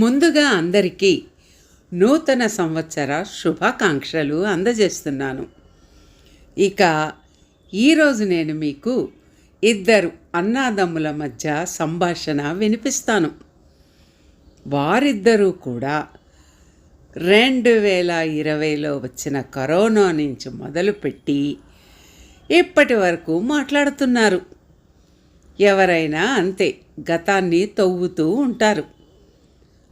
ముందుగా అందరికీ నూతన సంవత్సర శుభాకాంక్షలు అందజేస్తున్నాను. ఇక ఈరోజు నేను మీకు ఇద్దరు అన్నాదమ్ముల మధ్య సంభాషణ వినిపిస్తాను. వారిద్దరూ కూడా రెండు వేల ఇరవైలో వచ్చిన కరోనా నుంచి మొదలుపెట్టి ఇప్పటి వరకు మాట్లాడుతున్నారు. ఎవరైనా అంతే గతాన్ని తవ్వుతూ ఉంటారు.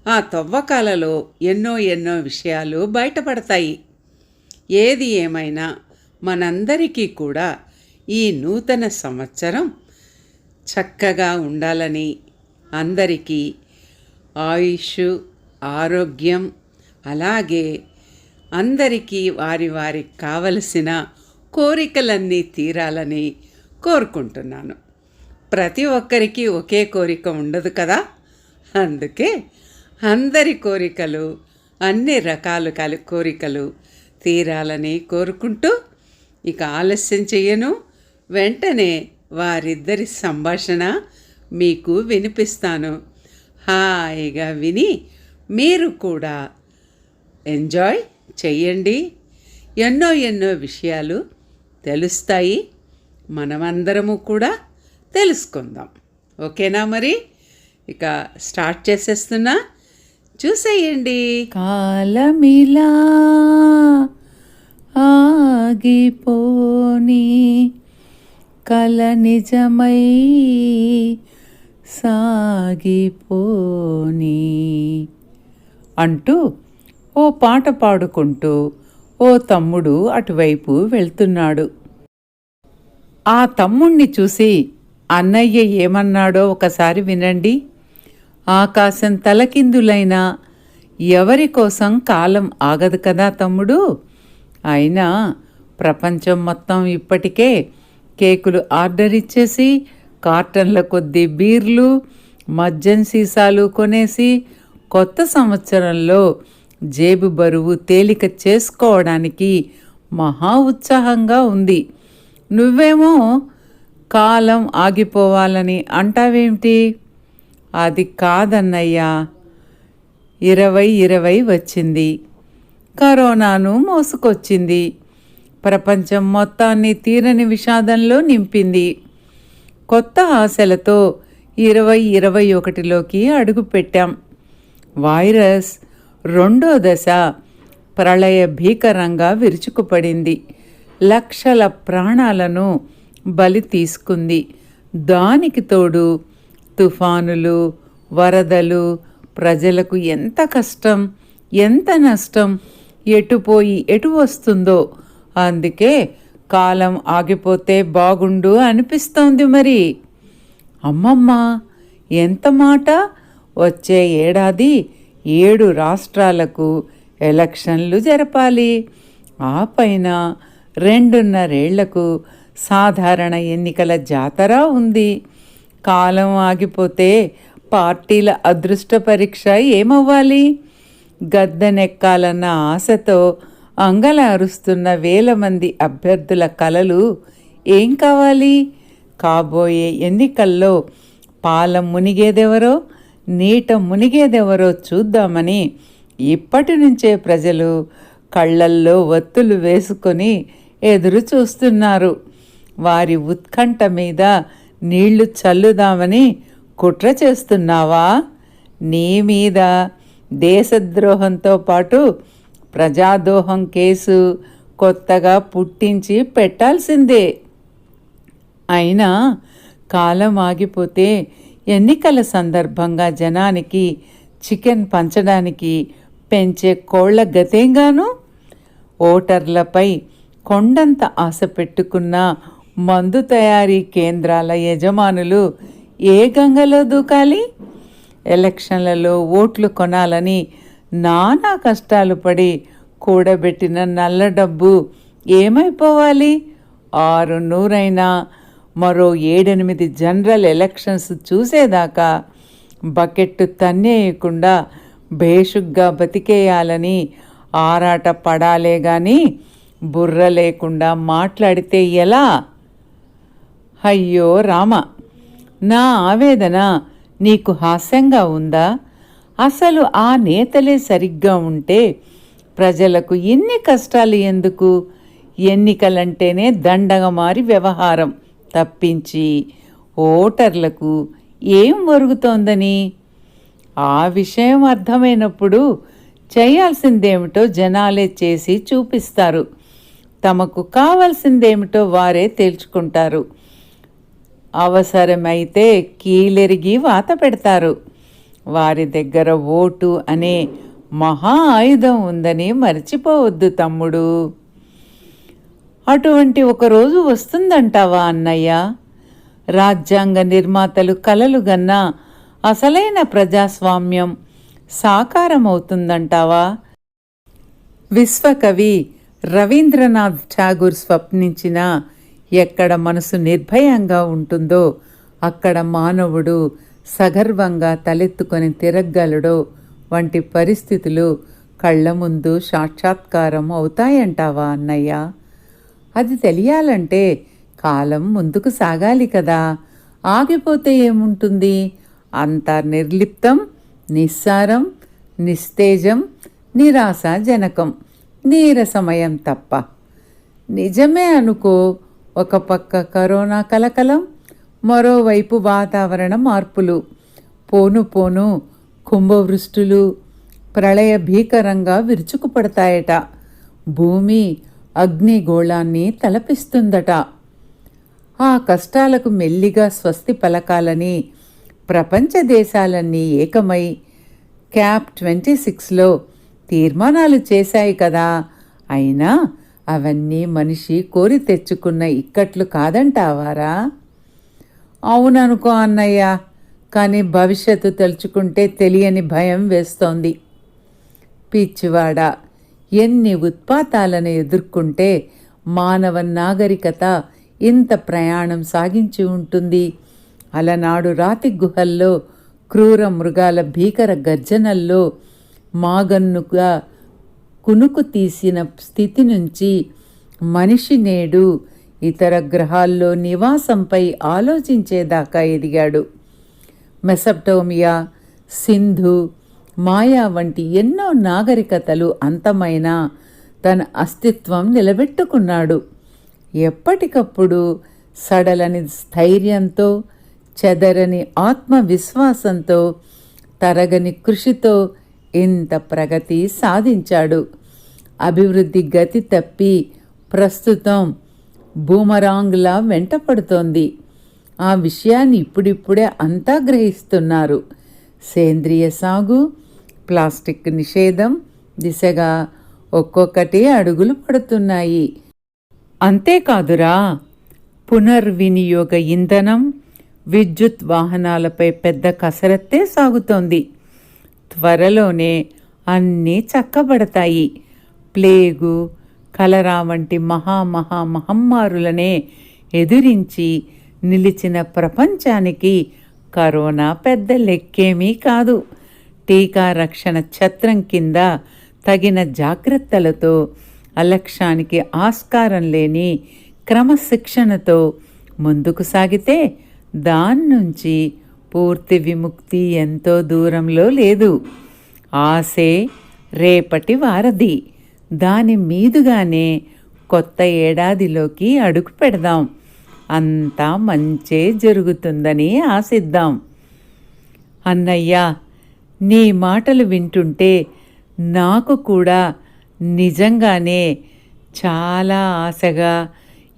ఆ తవ్వకాలలో ఎన్నో ఎన్నో విషయాలు బయటపడతాయి. ఏది ఏమైనా మనందరికీ కూడా ఈ నూతన సంవత్సరం చక్కగా ఉండాలని అందరికీ ఆయుష్ ఆరోగ్యం అలాగే అందరికీ వారి వారికి కావలసిన కోరికలన్నీ తీరాలని కోరుకుంటున్నాను. ప్రతి ఒక్కరికి ఒకే కోరిక ఉండదు కదా? అందుకే అందరి కోరికలు అన్ని రకాలు కలి కోరికలు తీరాలని కోరుకుంటూ ఇక ఆలస్యం చెయ్యను. వెంటనే వారిద్దరి సంభాషణ మీకు వినిపిస్తాను. హాయిగా విని మీరు కూడా ఎంజాయ్ చెయ్యండి. ఎన్నో ఎన్నో విషయాలు తెలుస్తాయి. మనమందరము కూడా తెలుసుకుందాం. ఓకేనా మరి? ఇక స్టార్ట్ చేసేస్తున్నా. చూసేయండి. కాలమిలా ఆగిపోని కల నిజమై సాగిపోని అంటూ ఓ పాట పాడుకుంటూ ఓ తమ్ముడు అటువైపు వెళ్తున్నాడు. ఆ తమ్ముణ్ణి చూసి అన్నయ్య ఏమన్నాడో ఒకసారి వినండి. ఆకాశం తలకిందులైనా ఎవరి కోసం కాలం ఆగదు కదా తమ్ముడు? అయినా ప్రపంచం మొత్తం ఇప్పటికే కేకులు ఆర్డర్ ఇచ్చేసి కార్టన్ల కొద్దీ బీర్లు మద్యం సీసాలు కొనేసి కొత్త సంవత్సరంలో జేబు బరువు తేలిక చేసుకోవడానికి మహా ఉత్సాహంగా ఉంది. నువ్వేమో కాలం ఆగిపోవాలని అంటావేమిటి అది కాదన్నయ్యా. ఇరవై ఇరవై వచ్చింది. కరోనాను మోసుకొచ్చింది. ప్రపంచం మొత్తాన్ని తీరని విషాదంలో నింపింది. కొత్త ఆశలతో ఇరవై ఇరవై ఒకటిలోకి అడుగుపెట్టాం. వైరస్ రెండో దశ ప్రళయ భీకరంగా విరుచుకుపడింది. లక్షల ప్రాణాలను బలి తీసుకుంది. దానికి తోడు తుఫానులు వరదలు ప్రజలకు ఎంత కష్టం ఎంత నష్టం ఎటుపోయి ఎటు వస్తుందో. అందుకే కాలం ఆగిపోతే బాగుండు అనిపిస్తోంది మరి. అమ్మమ్మ ఎంత మాట? వచ్చే ఏడాది ఏడు రాష్ట్రాలకు ఎలక్షన్లు జరపాలి. ఆ పైన రెండున్నరేళ్ళకు సాధారణ ఎన్నికల జాతర ఉంది. కాలం ఆగిపోతే పార్టీల అదృష్ట పరీక్ష ఏమవ్వాలి? గద్దెనెక్కాలన్న ఆశతో అంగల అరుస్తున్న వేల మంది అభ్యర్థుల కలలు ఏం కావాలి? కాబోయే ఎన్నికల్లో పాలం మునిగేదెవరో నీట మునిగేదెవరో చూద్దామని ఇప్పటి నుంచే ప్రజలు కళ్ళల్లో ఒత్తులు వేసుకొని ఎదురు చూస్తున్నారు వారి ఉత్కంఠ మీద నీళ్ళు చల్లుదామని కుట్ర చేస్తున్నావా? నీ మీద దేశద్రోహంతో పాటు ప్రజాదోహం కేసు కొత్తగా పుట్టించి పెట్టాల్సిందే. అయినా కాలం ఆగిపోతే ఎన్నికల సందర్భంగా జనానికి చికెన్ పంచడానికి పెంచే కోళ్ళ గతేంగాను? ఓటర్లపై కొండంత ఆశ పెట్టుకున్న మందు తయారీ కేంద్రాల యజమానులు ఏ గంగలో దూకాలి ఎలక్షన్లలో ఓట్లు కొనాలని నానా కష్టాలు పడి కూడబెట్టిన నల్ల డబ్బు ఏమైపోవాలి? ఆరు నూరైనా మరో ఏడెనిమిది జనరల్ ఎలక్షన్స్ చూసేదాకా బకెట్టు తన్నేయకుండా భేషుగ్గా బతికేయాలని ఆరాట పడాలే గాని బుర్ర లేకుండా మాట్లాడితే ఎలా? అయ్యో రామ నా ఆవేదన నీకు హాస్యంగా ఉందా? అసలు ఆ నేతలే సరిగ్గా ఉంటే ప్రజలకు ఎన్ని కష్టాలు ఎందుకు? ఎన్నికలంటేనే దండగమారి వ్యవహారం తప్పించి ఓటర్లకు ఏం ఒరుగుతోందని? ఆ విషయం అర్థమైనప్పుడు చేయాల్సిందేమిటో జనాలే చేసి చూపిస్తారు. తమకు కావాల్సిందేమిటో వారే తేల్చుకుంటారు. అవసరమైతే కీలెరిగి వాత పెడతారు. వారి దగ్గర ఓటు అనే మహా ఆయుధం ఉందని మర్చిపోవద్దు తమ్ముడు. అటువంటి ఒక రోజు వస్తుందంటావా అన్నయ్య? రాజ్యాంగ నిర్మాతలు కలలుగన్న అసలైన ప్రజాస్వామ్యం సాకారమవుతుందంటావా? విశ్వకవి రవీంద్రనాథ్ ఠాగూర్ స్వప్నించిన ఎక్కడ మనసు నిర్భయంగా ఉంటుందో అక్కడ మానవుడు సగర్వంగా తలెత్తుకొని తిరగలడో వంటి పరిస్థితులు కళ్ళ ముందు సాక్షాత్కారం అవుతాయంటావా అన్నయ్య? అది తెలియాలంటే కాలం ముందుకు సాగాలి కదా. ఆగిపోతే ఏముంటుంది? అంత నిర్లిప్తం నిస్సారం నిస్తేజం నిరాశాజనకం నీరసమయం తప్ప. నిజమే అనుకో ఒక పక్క కరోనా కలకలం మరోవైపు వాతావరణ మార్పులు. పోను పోను కుంభవృష్టులు ప్రళయ భీకరంగా విరుచుకుపడతాయట. భూమి అగ్నిగోళాన్ని తలపిస్తుందట. ఆ కష్టాలకు మెల్లిగా స్వస్తి పలకాలని ప్రపంచ దేశాలన్నీ ఏకమై క్యాప్ ట్వంటీ సిక్స్లో తీర్మానాలు చేశాయి కదా. అయినా అవన్నీ మనిషి కోరి తెచ్చుకున్న ఇక్కట్లు కాదంటావారా? అవుననుకో అన్నయ్య కానీ భవిష్యత్తు తలుచుకుంటే తెలియని భయం వేస్తోంది. పిచ్చివాడ ఎన్ని ఉత్పాతాలను ఎదుర్కొంటే మానవ నాగరికత ఇంత ప్రయాణం సాగించి ఉంటుంది. అలనాడు రాతి గుహల్లో క్రూర మృగాల భీకర గర్జనల్లో మాగన్నుగా కునుకు తీసిన స్థితి నుంచి మనిషి నేడు ఇతర గ్రహాల్లో నివాసంపై ఆలోచించేదాకా ఎదిగాడు. మెసప్టోమియా సింధు మాయా వంటి ఎన్నో నాగరికతలు అంతమైన తన అస్తిత్వం నిలబెట్టుకున్నాడు. ఎప్పటికప్పుడు సడలని స్థైర్యంతో చెదరని ఆత్మవిశ్వాసంతో తరగని కృషితో ఇంత ప్రగతి సాధించాడు. అభివృద్ధి గతి తప్పి ప్రస్తుతం బూమరాంగ్లా వెంటపడుతోంది ఆ విషయాన్ని ఇప్పుడిప్పుడే అంతా గ్రహిస్తున్నారు. సేంద్రియ సాగు ప్లాస్టిక్ నిషేధం దిశగా ఒక్కొక్కటి అడుగులు పడుతున్నాయి. అంతేకాదురా పునర్వినియోగ ఇంధనం విద్యుత్ వాహనాలపై పెద్ద కసరత్తే సాగుతోంది. త్వరలోనే అన్నీ చక్కబడతాయి. ప్లేగు కలరా వంటి మహామహా మహమ్మారులనే ఎదిరించి నిలిచిన ప్రపంచానికి కరోనా పెద్ద లెక్కేమీ కాదు. టీకా రక్షణ ఛత్రం కింద తగిన జాగ్రత్తలతో అలక్ష్యానికి ఆస్కారం లేని క్రమశిక్షణతో ముందుకు సాగితే దాన్నుంచి పూర్తి విముక్తి ఎంతో దూరంలో లేదు. ఆసే రేపటి వారధి. దాని మీదుగానే కొత్త ఏడాదిలోకి అడుగు పెడదాం. అంతా మంచే జరుగుతుందని ఆశిద్దాం. అన్నయ్య నీ మాటలు వింటుంటే నాకు కూడా నిజంగానే చాలా ఆశగా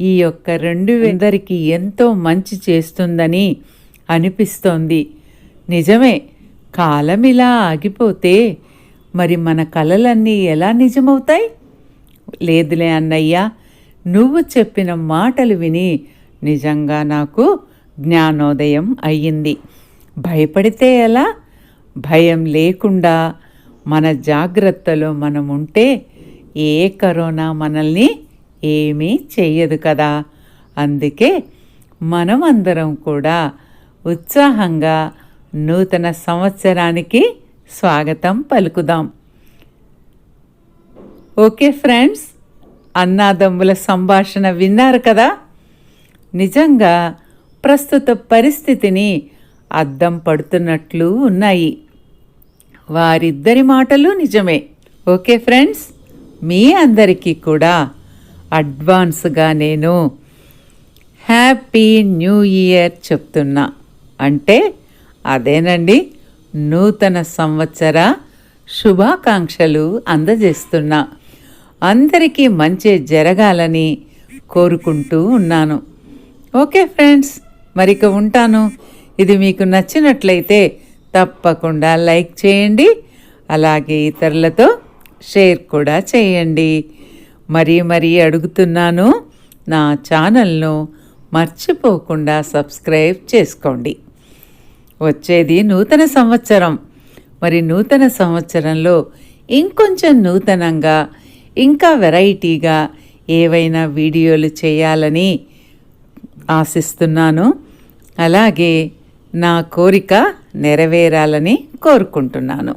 ఈ యొక్క రెండు అందరికీ ఎంతో మంచి చేస్తుందని అనిపిస్తోంది. నిజమే కాలం ఇలా ఆగిపోతే మరి మన కలలన్నీ ఎలా నిజమవుతాయి? లేదులే అన్నయ్య నువ్వు చెప్పిన మాటలు విని నిజంగా నాకు జ్ఞానోదయం అయ్యింది. భయపడితే ఎలా? భయం లేకుండా మన జాగ్రత్తలో మనం ఉంటే ఏ కరోనా మనల్ని ఏమీ చేయదు కదా. అందుకే మనమందరం కూడా ఉత్సాహంగా నూతన సంవత్సరానికి స్వాగతం పలుకుదాం. ఓకే ఫ్రెండ్స్ అన్నాదమ్ముల సంభాషణ విన్నారు కదా? నిజంగా ప్రస్తుత పరిస్థితిని అద్దం పడుతున్నట్లు ఉన్నాయి. వారిద్దరి మాటలు నిజమే. ఓకే ఫ్రెండ్స్ మీ అందరికీ కూడా అడ్వాన్స్గా నేను హ్యాపీ న్యూ ఇయర్ చెప్తున్నా. అంటే అదేనండి నూతన సంవత్సర శుభాకాంక్షలు అందజేస్తున్నా. అందరికీ మంచి జరగాలని కోరుకుంటూ ఉన్నాను. ఓకే ఫ్రెండ్స్ మరిక ఉంటాను. ఇది మీకు నచ్చినట్లయితే తప్పకుండా లైక్ చేయండి అలాగే ఇతరులతో షేర్ కూడా చేయండి. మరీ మరీ అడుగుతున్నాను నా ఛానల్ను మర్చిపోకుండా సబ్స్క్రైబ్ చేసుకోండి. వచ్చేది నూతన సంవత్సరం. మరి నూతన సంవత్సరంలో ఇంకొంచెం నూతనంగా ఇంకా వెరైటీగా ఏవైనా వీడియోలు చేయాలని ఆశిస్తున్నాను. అలాగే నా కోరిక నెరవేరాలని కోరుకుంటున్నాను.